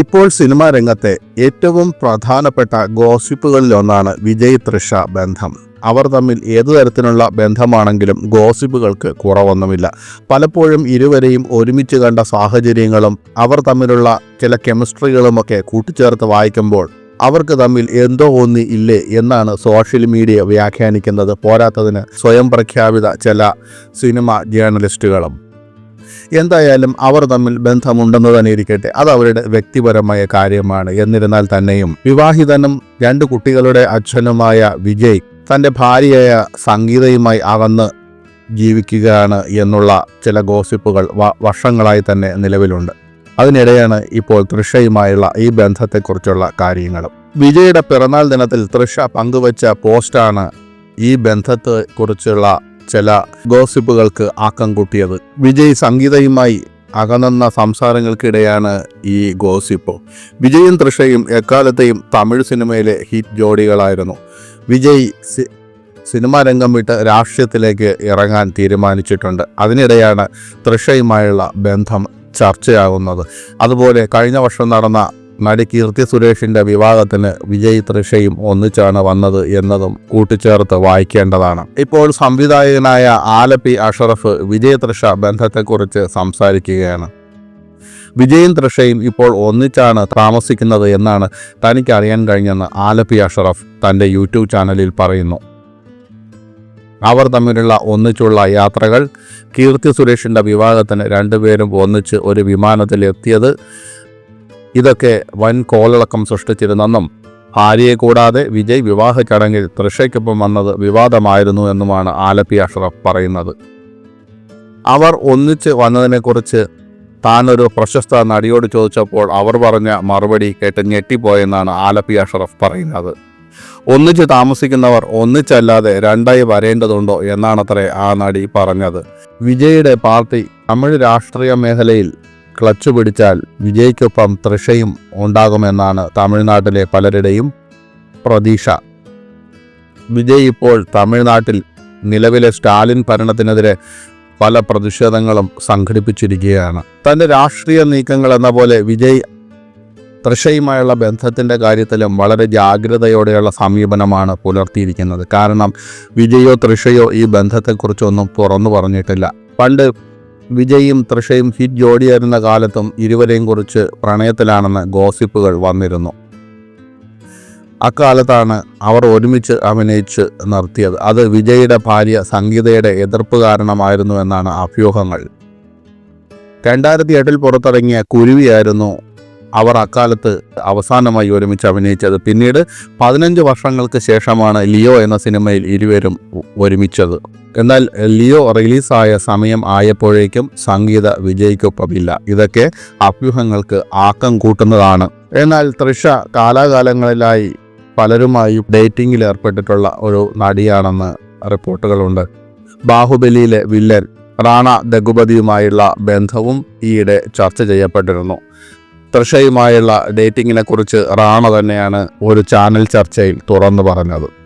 ഇപ്പോൾ സിനിമാ രംഗത്തെ ഏറ്റവും പ്രധാനപ്പെട്ട ഗോസിപ്പുകളിലൊന്നാണ് വിജയ് തൃഷ ബന്ധം. അവർ തമ്മിൽ ഏതു തരത്തിലുള്ള ബന്ധമാണെങ്കിലും ഗോസിപ്പുകൾക്ക് കുറവൊന്നുമില്ല. പലപ്പോഴും ഇരുവരെയും ഒരുമിച്ച് കണ്ട സാഹചര്യങ്ങളും അവർ തമ്മിലുള്ള ചില കെമിസ്ട്രികളുമൊക്കെ കൂട്ടിച്ചേർത്ത് വായിക്കുമ്പോൾ അവർക്ക് തമ്മിൽ എന്തോ ഒന്ന് ഇല്ലേ എന്നാണ് സോഷ്യൽ മീഡിയ വ്യാഖ്യാനിക്കുന്നത് പോരാത്തതിന് സ്വയം പ്രഖ്യാപിത ചില സിനിമ ജേർണലിസ്റ്റുകളും. എന്തായാലും അവർ തമ്മിൽ ബന്ധമുണ്ടെന്ന് തന്നെ ഇരിക്കട്ടെ. അത് അവരുടെ വ്യക്തിപരമായ കാര്യമാണ്. എന്നിരുന്നാൽ തന്നെയും വിവാഹിതനും രണ്ട് കുട്ടികളുടെ അച്ഛനുമായ വിജയ് തന്റെ ഭാര്യയായ സംഗീതയുമായി അകന്ന് ജീവിക്കുകയാണ് എന്നുള്ള ചില ഗോസിപ്പുകൾ വർഷങ്ങളായി തന്നെ നിലവിലുണ്ട്. അതിനിടെയാണ് ഇപ്പോൾ തൃഷയുമായുള്ള ഈ ബന്ധത്തെക്കുറിച്ചുള്ള കാര്യങ്ങളും. വിജയുടെ പിറന്നാൾ ദിനത്തിൽ തൃഷ പങ്കുവച്ച പോസ്റ്റാണ് ഈ ബന്ധത്തെക്കുറിച്ചുള്ള ചില ഗോസിപ്പുകൾക്ക് ആക്കം കൂട്ടിയത്. വിജയ് സംഗീതയുമായി അകന്ന സംസാരങ്ങൾക്കിടെയാണ് ഈ ഗോസിപ്പ്. വിജയും തൃഷയും എക്കാലത്തെയും തമിഴ് സിനിമയിലെ ഹിറ്റ് ജോഡികളായിരുന്നു. വിജയ് സിനിമാ രംഗം വിട്ട് രാഷ്ട്രീയത്തിലേക്ക് ഇറങ്ങാൻ തീരുമാനിച്ചിട്ടുണ്ട്. അതിനിടെയാണ് തൃഷയുമായുള്ള ബന്ധം ചർച്ചയാകുന്നത്. അതുപോലെ കഴിഞ്ഞ വർഷം നടന്ന നടി കീർത്തി സുരേഷിന്റെ വിവാഹത്തിന് വിജയ് തൃഷയും ഒന്നിച്ചാണ് വന്നത് എന്നതും കൂട്ടിച്ചേർത്ത് വായിക്കേണ്ടതാണ്. ഇപ്പോൾ സംവിധായകനായ ആലപ്പി അഷറഫ് വിജയ് തൃഷ ബന്ധത്തെക്കുറിച്ച് സംസാരിക്കുകയാണ്. വിജയും തൃഷയും ഇപ്പോൾ ഒന്നിച്ചാണ് താമസിക്കുന്നത് എന്നാണ് തനിക്ക് അറിയാൻ കഴിഞ്ഞെന്ന് ആലപ്പി അഷറഫ് തന്റെ യൂട്യൂബ് ചാനലിൽ പറയുന്നു. അവർ തമ്മിലുള്ള ഒന്നിച്ചുള്ള യാത്രകൾ കീർത്തി സുരേഷിന്റെ വിവാഹത്തിന് രണ്ടുപേരും ഒന്നിച്ച് ഒരു വിമാനത്തിൽ എത്തിയത് ഇതൊക്കെ വൻ കോളിളക്കം സൃഷ്ടിച്ചിരുന്നെന്നും ഭാര്യയെ കൂടാതെ വിജയ് വിവാഹ ചടങ്ങിൽ തൃഷയ്ക്കൊപ്പം വന്നത് വിവാദമായിരുന്നു എന്നുമാണ് ആലപ്പി അഷ്റഫ് പറയുന്നത്. അവർ ഒന്നിച്ച് വന്നതിനെക്കുറിച്ച് താനൊരു പ്രശസ്ത നടിയോട് ചോദിച്ചപ്പോൾ അവർ പറഞ്ഞ മറുപടി കേട്ട് ഞെട്ടിപ്പോയെന്നാണ് ആലപ്പി അഷ്റഫ് പറയുന്നത്. ഒന്നിച്ച് താമസിക്കുന്നവർ ഒന്നിച്ചല്ലാതെ രണ്ടായി വരേണ്ടതുണ്ടോ എന്നാണത്രേ ആ നടി പറഞ്ഞത്. വിജയുടെ പാർട്ടി തമിഴ് രാഷ്ട്രീയ മേഖലയിൽ ക്ലച്ച് പിടിച്ചാൽ വിജയ്ക്കൊപ്പം തൃഷയും ഉണ്ടാകുമെന്നാണ് തമിഴ്നാട്ടിലെ പലരുടെയും പ്രതീക്ഷ. വിജയ് ഇപ്പോൾ തമിഴ്നാട്ടിൽ നിലവിലെ സ്റ്റാലിൻ ഭരണത്തിനെതിരെ പല പ്രതിഷേധങ്ങളും സംഘടിപ്പിച്ചിരിക്കുകയാണ്. തന്റെ രാഷ്ട്രീയ നീക്കങ്ങൾ എന്ന പോലെ വിജയ് തൃഷയുമായുള്ള ബന്ധത്തിന്റെ കാര്യത്തിലും വളരെ ജാഗ്രതയോടെയുള്ള സമീപനമാണ് പുലർത്തിയിരിക്കുന്നത്. കാരണം വിജയോ തൃഷയോ ഈ ബന്ധത്തെക്കുറിച്ചൊന്നും തുറന്നു പറഞ്ഞിട്ടില്ല. പണ്ട് വിജയും തൃഷയും ഹിറ്റ് ജോഡിയായിരുന്ന കാലത്തും ഇരുവരെയും കുറിച്ച് പ്രണയത്തിലാണെന്ന് ഗോസിപ്പുകൾ വന്നിരുന്നു. അക്കാലത്താണ് അവർ ഒരുമിച്ച് അഭിനയിച്ച് നിർത്തിയത്. അത് വിജയുടെ ഭാര്യ സംഗീതയുടെ എതിർപ്പ് കാരണമായിരുന്നു എന്നാണ് അഭ്യൂഹങ്ങൾ. രണ്ടായിരത്തി എട്ടിൽ പുറത്തിറങ്ങിയ കുരുവിയായിരുന്നു അവർ അക്കാലത്ത് അവസാനമായി ഒരുമിച്ച് അഭിനയിച്ചത്. പിന്നീട് പതിനഞ്ച് വർഷങ്ങൾക്ക് ശേഷമാണ് ലിയോ എന്ന സിനിമയിൽ ഇരുവരും ഒരുമിച്ചത്. എന്നാൽ ലിയോ റിലീസായ സമയം ആയപ്പോഴേക്കും സംഗീത വിജയിക്കൊപ്പമില്ല. ഇതൊക്കെ അഭ്യൂഹങ്ങൾക്ക് ആക്കം കൂട്ടുന്നതാണ്. എന്നാൽ തൃഷ കാലാകാലങ്ങളിലായി പലരുമായി ഡേറ്റിംഗിൽ ഏർപ്പെട്ടിട്ടുള്ള ഒരു നടിയാണെന്ന് റിപ്പോർട്ടുകളുണ്ട്. ബാഹുബലിയിലെ വില്ലൻ റാണ ദഗുപതിയുമായുള്ള ബന്ധവും ഈയിടെ ചർച്ച ചെയ്യപ്പെട്ടിരുന്നു. തൃഷയുമായുള്ള ഡേറ്റിങ്ങിനെ കുറിച്ച് റാണ തന്നെയാണ് ഒരു ചാനൽ ചർച്ചയിൽ തുറന്നു പറഞ്ഞത്.